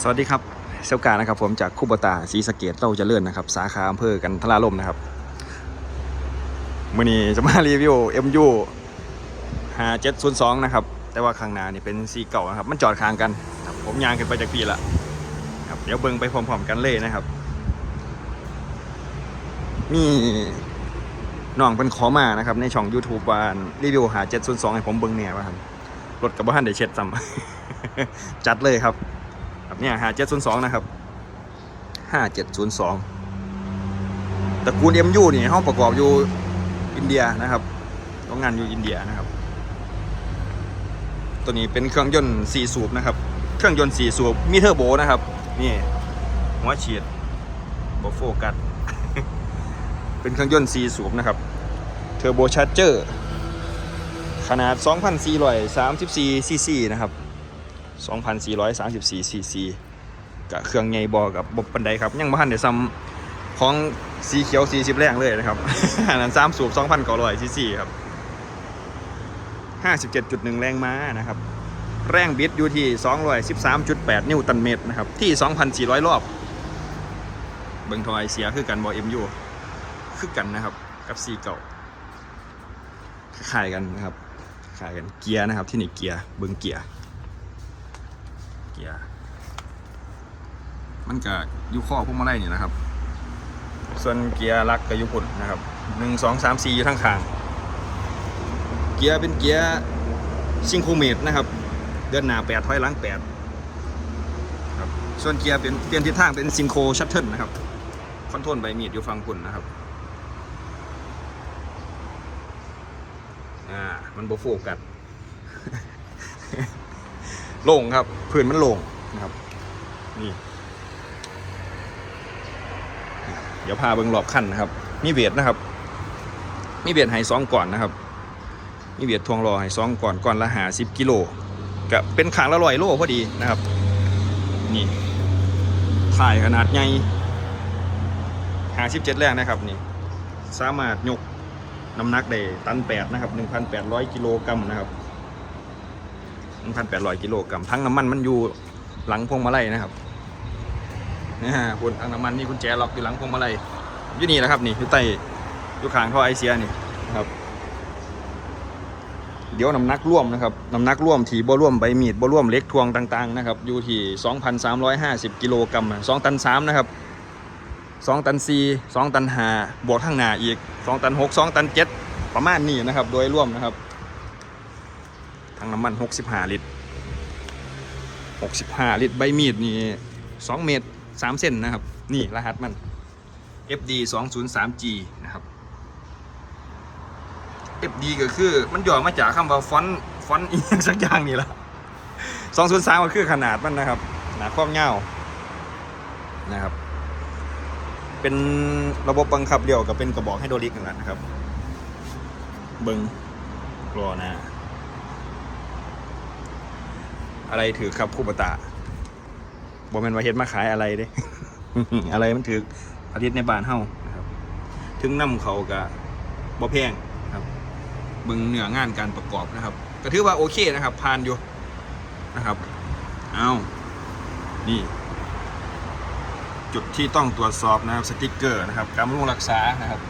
สวัสดีครับเซลกานะครับผมจากคูบตาศรีสะเกดเต้าเจริญนะครับ สาขาอำเภอกันทราลมนะครับมื่อนี้จะมารีวิว MU 5702 นะครับ แต่ว่าข้างหน้านี่เป็นสีเก่านะครับ มันจอดค้างกันผมยางขึ้นไปจากปีละครับเดี๋ยวเบิ่งไปพร้อมๆกันเลยนะครับ มีน้องเป็นขอมานะครับ ในช่อง YouTube ว่ารีวิว5702 ให้ผมเบิ่งเนี่ยว่าครับรถกับบ้านได้เช็ดซ้ำจัดเลยครับ ครับเนี่ยหาเจ็ดศูนย์สองนะครับห้าเจ็ดศูนย์สองตระกูลเอ็มยูนี่ห้องประกอบอยู่อินเดียนะครับโรงงานอยู่อินเดียนะครับ ตัวนี้เป็นเครื่องยนต์สี่สูบนะครับ เครื่องยนต์สี่สูบมีเทอร์โบนะครับ นี่หัวฉีดโบโฟกัสเป็นเครื่องยนต์สี่สูบนะครับ เทอร์โบชาร์เจอร์ ขนาด 2,434ซีซีนะครับ 2,434ซีซีกับเครื่องใหญ่บอกับบบปันไดครับ ยังบ่ทันได้ซ้ำของสีเขียว 40 แรงเลยนะครับอันนั้น3สูบ2,900ซีซีครับ57.1 แรงม้านะครับ แรงบิดอยู่ที่ 213.8 นิวตันเมตรนะครับ ที่ 2,400 รอบ เบิงทอยเสียคือกันบอ MU คือกันนะครับ กับซีเก่าคล้ายกันนะครับคล้ายกันเกียร์นะครับที่นี่เกียร์เบิงเกียร์ เกียร์มันก็อยู่ข้อพวกมาไล่นี่นะครับ ส่วนเกียร์ลักก็อยู่พุ่นนะครับหนึ่งสองสามสี่อยู่ทั้งข้าง เกียร์เป็นเกียร์ซิงโครเมตนะครับ เดินหน้าแปดถอยหลังแปดครับส่วนเกียร์เป็นเปลี่ยนทิศทางเป็นซิงโครชัตเทิลนะครับคอนโทรลใบมีดอยู่ฝั่งพุ่นนะครับอ่ามันโบโฟกัส โล่งครับพื้นมันโล่งนะครับนี่เดี๋ยวพาเบิ้งรอบคันนะครับ มีเบียดนะครับ มีเบียดไห้สองก่อนนะครับ มีเบียดทวงรอไห้สองก่อนก่อนละหาสิบกิโลกับเป็นขางละร้อยโลพอดีนะครับ นี่ถ่ายขนาดใหญ่หาสิบเจ็ดแรงนะครับนี่สามารถยกน้ำหนักได้ตันแปดนะครับหนึ่งพันแปดร้อยกิโลกรัมนะครับ 1,800 กิโลกรัมทั้งน้ำมันมันอยู่หลังพวงมาลัยนะครับนะฮะคุณทั้งน้ำมันนี่กุญแจล็อกอยู่หลังพวงมาลัยอยู่นี่แหละครับนี่อยู่ใต้อยู่ข้างท่อไอเสียนี่นะครับ เดี๋ยวน้ำหนักร่วมนะครับน้ำหนักร่วมที่บ่ร่วมใบมีดบ่ร่วมเล็กทวงต่างๆนะครับอยู่ที่ 2,350 กิโลกรัม2ตัน3นะครับ2ตัน4 2ตัน5บวกทั้งหน้าอีก 2 ตัน 6 2 ตัน 7 ประมาณนี้นะครับ โดยร่วมนะครับ ถังน้ำมัน65 ลิตร 65 ลิตร ใบมีดนี่2เมตร 3 เส้นนะครับ นี่รหัสมัน FD 203G นะครับ FD ก็คือมันย่อมาจากคำว่าฟอนต์ฟอนต์อีกสักอย่างนี่ละ203ก็คือขนาดมันนะครับขนาดความยาวนะครับ เป็นระบบบังคับเดียวกับเป็นกระบอกไฮดรอลิกนั่นแหละนะครับ เบิงรอนะ อะไรถือครับคู่ปตาบอแมนว่าเฮ็ดมาขายอะไรเด้ อะไรมันถือผลิตในบ้านเฮานะครับ ถึงนำเขากับบ่แพงครับบึงเหนืองานการประกอบนะครับ ก็ถือว่าโอเคนะครับผ่านอยู่นะครับ เอานี่ จุดที่ต้องตรวจสอบนะครับสติกเกอร์นะครับการบำรุงรักษานะครับ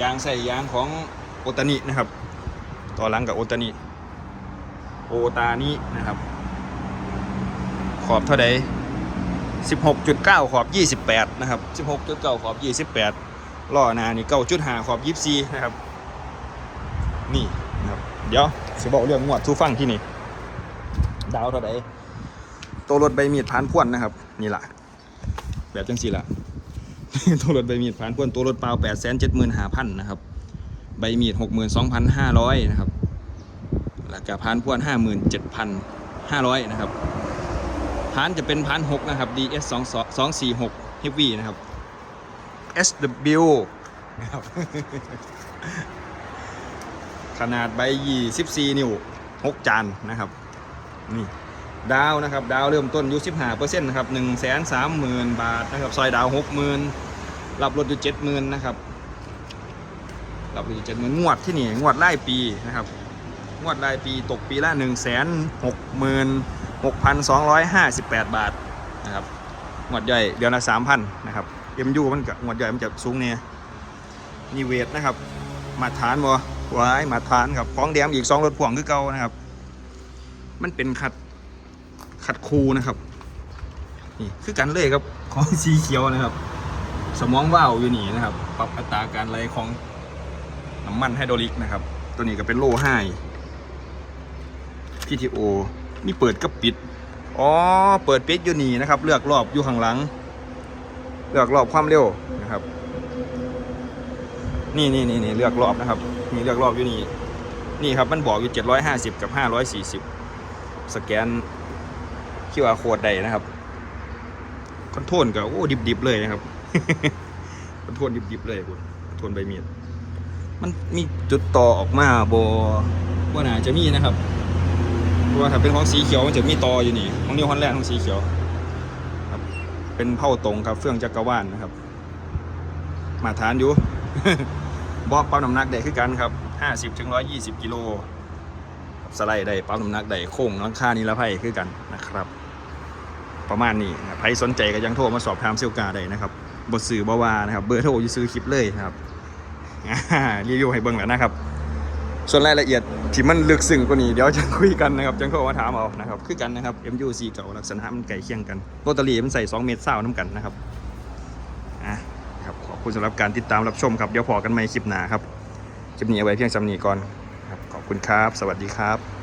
ยางใส่ยางของโอตานินะครับ ต่อหลังกับโอตานิ โอตานี้นะครับ ขอบเท่าใด16.9 ขอบ 28 นะครับ 16.9 ขอบ 28ล้อหน้านี่9.5 ขอบ 24 นะครับ นี่นะครับ เดี๋ยวจะบอกเรื่องงวดทูฟังที่นี่ ดาวเท่าใดตัวรถใบมีดผ่านพ่วนนะครับ นี่แหละแบบจังสี่ละตัวรถใบมีดผ่านพ่วนตัวรถเปล่า8 7 5 0 0 0 นะครับ ใบมีด 62,500 นะครับ แล้วก็พานพ่วนห้าหมื่นเจ็ดพันห้าร้อยนะครับพานจะเป็นพานหกนะครับ DS สองสองสี่หก Heavy นะครับ SW นะครับขนาดใบยี่สิบสี่นิ้วหกจานนะครับนี่ดาวนะครับดาวเริ่มต้นอยู่สิบห้าเปอร์เซ็นต์นะครับหนึ่งแสนสามหมื่นบาทนะครับซอยดาวหกหมื่นรับรถอยู่เจ็ดหมื่นนะครับรับรถอยู่เจ็ดหมื่นงวดที่นี่งวดไล่ปีนะครับ งวดรายปีตกปีละ 1 6 6,258 บาทนะครับงวดใหญ่เดือนละ3,000นะครับ MU มันกับงวดใหญ่มันจะสูงเนี่ยนี่เวทนะครับ มาตรฐานบ่ไว้มาตรฐานครับของแดงอีก 2 รถพ่วงคือเก่านะครับ มันเป็นขัดขัดคูนะครับนี่คือกันเลยครับของสีเขียวนะครับ สมองว่าวอยู่นี่นะครับ ปรับอัตราการไหลของน้ำมันไฮดรอลิกนะครับ ตัวนี้ก็เป็นโลไฮ PTO มีเปิดกับปิด อ๋อ เปิดปิดอยู่นี่นะครับ เลือกรอบอยู่ข้างหลัง เลือกรอบความเร็วนะครับ นี่นี่นี่นี่เลือกรอบนะครับนี่เลือกรอบอยู่นี่ นี่ครับมันบอกอยู่ 750 กับ 540 สแกน QR code ได้นะครับ คอนโทรลก็โอ้ดิบๆเลยนะครับ คอนโทรลดิบๆเลยคุณคอนโทรลใบมีดมันมีจุดต่อออกมาบว่าน่าจะมีนะครับ ราะว่าถ้าเป็นของสีเขียวมันจะมีตออยู่นี่ของนิวฮอลแลนด์ของสีเขียวครับเป็นเผ่าตรงครับเฟื่องจักรวาลนะครับ มาทานอยู่บอกปั๊มน้ำหนักได้คือกันครับ50ถึง120กิโลสไลด์ได้ปั๊มน้ำหนักได้โค้งลังคานิรภัยคือกันนะครับ ประมาณนี้ใครสนใจก็ยังโทรมาสอบถามเซลกาได้นะครับบทสื่อบาวานะครับเบอร์โทรอยู่ซื้อคลิปเลยนะครับรีวิวให้เบิ่งแล้วนะครับ ส่วนรายละเอียดที่มันลึกซึ้งกว่านี้เดี๋ยวจะคุยกันนะครับจังโทรมาถามเอานะครับคือกันนะครับ MU4 เก่าลักษณะมันไก่เคียงกันโรตารีมันใส่ 2 เมตรเศร้าน้ำกันนะครับอะครับขอบคุณสำหรับการติดตามรับชมครับเดี๋ยวพอกันใหม่คลิปหน้าครับคลิปนี้เอาไว้เพียงสำนีก่อนครับขอบคุณครับ สวัสดีครับ